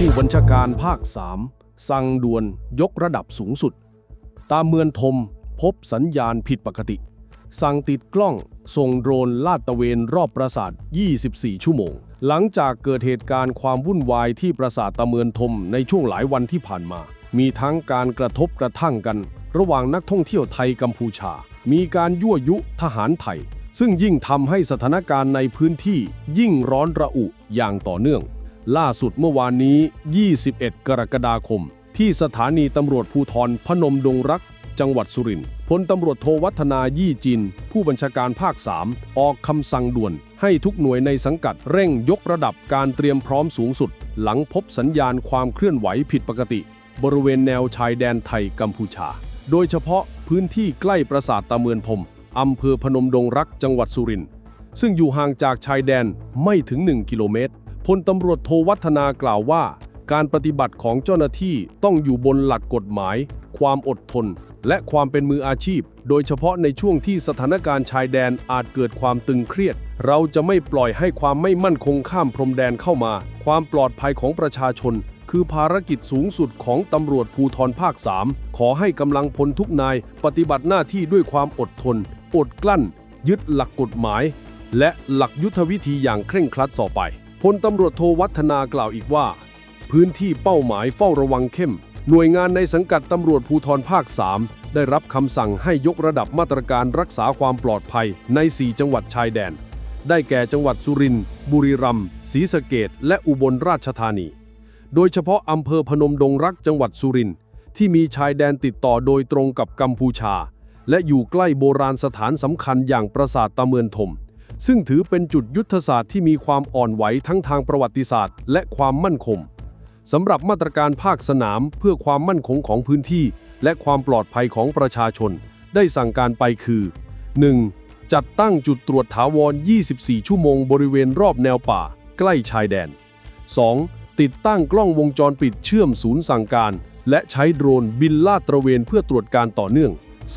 ผู้บัญชาการภาค 3 สั่งด่วนยกระดับสูงสุด ตามเมืองทมพบสัญญาณผิดปกติ สั่งติดกล้องส่งโดรนลาดตระเวนรอบปราสาท 24 ชั่วโมง หลังจากเกิดเหตุการณ์ความวุ่นวายที่ปราสาทตะเมือนทมในช่วงหลายวันที่ผ่านมา มีทั้งการกระทบกระทั่งกัน ระหว่างนักท่องเที่ยวไทยกัมพูชา มีการยั่วยุทหารไทย ซึ่งยิ่งทำให้สถานการณ์ในพื้นที่ยิ่งร้อนระอุอย่างต่อเนื่อง ล่าสุดเมื่อวานนี้ 21 กรกฎาคม ที่สถานีตำรวจภูธรพนมดงรัก จังหวัดสุรินทร์พลตำรวจโทวัฒนายี่จิน ผู้บัญชาการภาค 3 ออกคำสั่งด่วน ให้ทุกหน่วยในสังกัดเร่งยกระดับการเตรียมพร้อมสูงสุด หลังพบสัญญาณความเคลื่อนไหวผิดปกติ บริเวณแนวชายแดนไทยกัมพูชา โดยเฉพาะพื้นที่ใกล้ปราสาทตะเมือนพรมอำเภอพนมดงรักจังหวัดสุรินทร์ซึ่งอยู่ห่างจากชายแดนไม่ถึง 1 กิโลเมตร พลตำรวจโทวัฒนากล่าวว่า การปฏิบัติของเจ้าหน้าที่ต้องอยู่บนหลักกฎหมาย ความอดทน และความเป็นมืออาชีพ โดยเฉพาะในช่วงที่สถานการณ์ชายแดนอาจเกิดความตึงเครียด เราจะไม่ปล่อยให้ความไม่มั่นคงข้ามพรมแดนเข้ามา ความปลอดภัยของประชาชน คือภารกิจสูงสุดของตำรวจภูธรภาค 3 ขอให้กำลังพลทุกนาย ปฏิบัติหน้าที่ด้วยความอดทน อดกลั้น ยึดหลักกฎหมาย และหลักยุทธวิธีอย่างเคร่งครัดต่อไป พลตำรวจโทวัฒนากล่าวอีกว่า พื้นที่เป้าหมายเฝ้าระวังเข้ม หน่วยงานในสังกัดตำรวจภูธรภาค 3 ได้รับคำสั่งให้ยกระดับมาตรการรักษาความปลอดภัยใน 4 จังหวัดชายแดน ได้แก่จังหวัดสุรินทร์บุรีรัมย์ศรีสะเกดและอุบลราชธานี โดยเฉพาะอำเภอพนมดงรักจังหวัดสุรินทร์ที่มีชายแดนติดต่อโดยตรงกับกัมพูชา และอยู่ใกล้โบราณสถานสำคัญอย่างปราสาทตะเมือนทม ซึ่งถือเป็นจุดยุทธศาสตร์ที่มีความอ่อนไหวทั้งทางประวัติศาสตร์ และความมั่นคงสำหรับมาตรการภาคสนามเพื่อความมั่นคงของพื้นที่ และความปลอดภัยของประชาชน ได้สั่งการไปคือ 1. จัดตั้งจุดตรวจถาวร 24 ชั่วโมงบริเวณรอบแนวป่า ใกล้ชายแดน 2. ติดตั้งกล้องวงจรปิดเชื่อมศูนย์สั่งการ และใช้โดรนบินลาดตระเวนเพื่อตรวจการต่อเนื่อง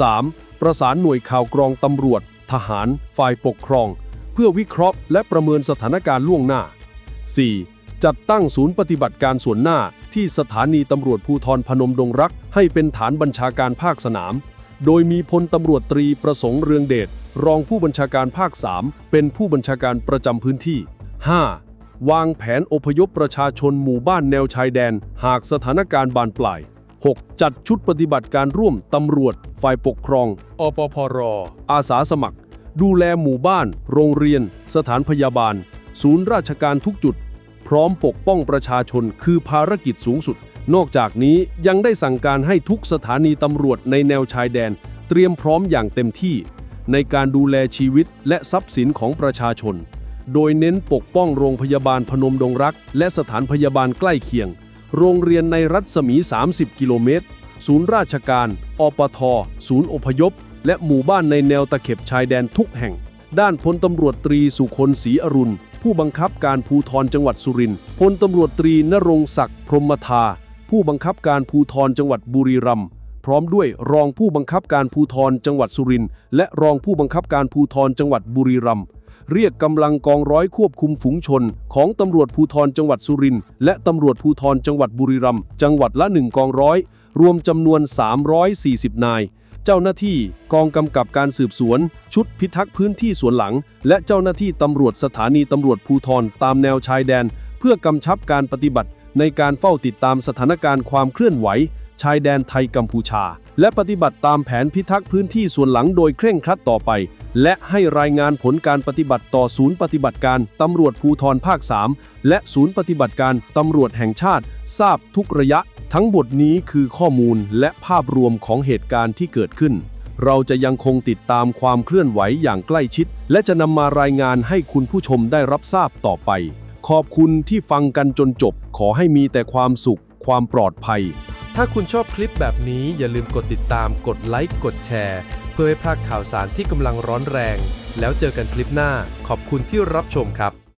3. ประสานหน่วยข่าวกรองตำรวจ ทหาร ฝ่ายปกครอง พื่อวิเคราะห์และประเมินสถานการณ์ล่วงหน้า 4. จัดตั้งศูนย์ปฏิบัติการส่วนหน้าที่สถานีตำรวจภูธรพนมดงรัก ให้เป็นฐานบัญชาการภาคสนาม โดยมีพลตำรวจตรีประสงค์เรืองเดชรองผู้บัญชาการภาค 3 เป็นผู้บัญชาการประจำพื้นที่ 5. วางแผนอพยพประชาชนหมู่บ้านแนวชายแดน หากสถานการณ์บานปลาย 6. จัดชุดปฏิบัติการร่วมตำรวจ ฝ่ายปกครอง อปพร อาสาสมัคร ดูแลหมู่บ้าน โรงเรียน สถานพยาบาล ศูนย์ราชการทุกจุด พร้อมปกป้องประชาชนคือภารกิจสูงสุด นอกจากนี้ยังได้สั่งการให้ทุกสถานีตำรวจในแนวชายแดน เตรียมพร้อมอย่างเต็มที่ ในการดูแลชีวิตและทรัพย์สินของประชาชน โดยเน้นปกป้องโรงพยาบาลพนมดงรัก และสถานพยาบาลใกล้เคียง โรงเรียนในรัศมี 30 กิโลเมตร ศูนย์ราชการ อปท ศูนย์อพยพ และหมู่บ้านในแนวตะเข็บชายแดนทุกแห่ง ด้านพลตำรวจตรีสุคนศรีอรุณ ผู้บังคับการภูธรจังหวัดสุรินทร์พลตำรวจตรีนรงศักดิ์พรหมทา ผู้บังคับการภูธรจังหวัดบุรีรัมย์พร้อมด้วยรองผู้บังคับการภูธรจังหวัดสุรินทร์และรองผู้บังคับการภูธรจังหวัดบุรีรัมย์เรียกกำลังกองร้อยควบคุมฝูงชน ของตำรวจภูธรจังหวัดสุรินทร์และตำรวจภูธรจังหวัดบุรีรัมย์จังหวัดละหนึ่งกองร้อย รวมจำนวน 340 นาย เจ้าหน้าที่กองกำกับการสืบสวน ชุดพิทักษ์พื้นที่สวนหลัง และเจ้าหน้าที่ตำรวจสถานีตำรวจภูธรตามแนวชายแดน เพื่อกำชับการปฏิบัติ ในการเฝ้าติดตามสถานการณ์ความเคลื่อนไหว ชายแดนไทยกัมพูชา และปฏิบัติตามแผนพิทักษ์พื้นที่ส่วนหลังโดยเคร่งครัดต่อไป และให้รายงานผลการปฏิบัติต่อศูนย์ปฏิบัติการตำรวจภูธรภาค 3 และศูนย์ปฏิบัติการตำรวจแห่งชาติ ทราบทุกระยะ ทั้งหมดนี้คือข้อมูลและภาพรวมของเหตุการณ์ที่เกิดขึ้นเราจะยังคงติดตามความเคลื่อนไหวอย่างใกล้ชิด และจะนำมารายงานให้คุณผู้ชมได้รับทราบต่อไป ขอบคุณที่ฟังกันจนจบ ขอให้มีแต่ความสุข ความปลอดภัย ถ้าคุณชอบคลิปแบบนี้อย่าลืมกดติดตาม กดไลค์ กดแชร์ เพื่อไม่พลาดข่าวสารที่กำลังร้อนแรง แล้วเจอกันคลิปหน้า ขอบคุณที่รับชมครับ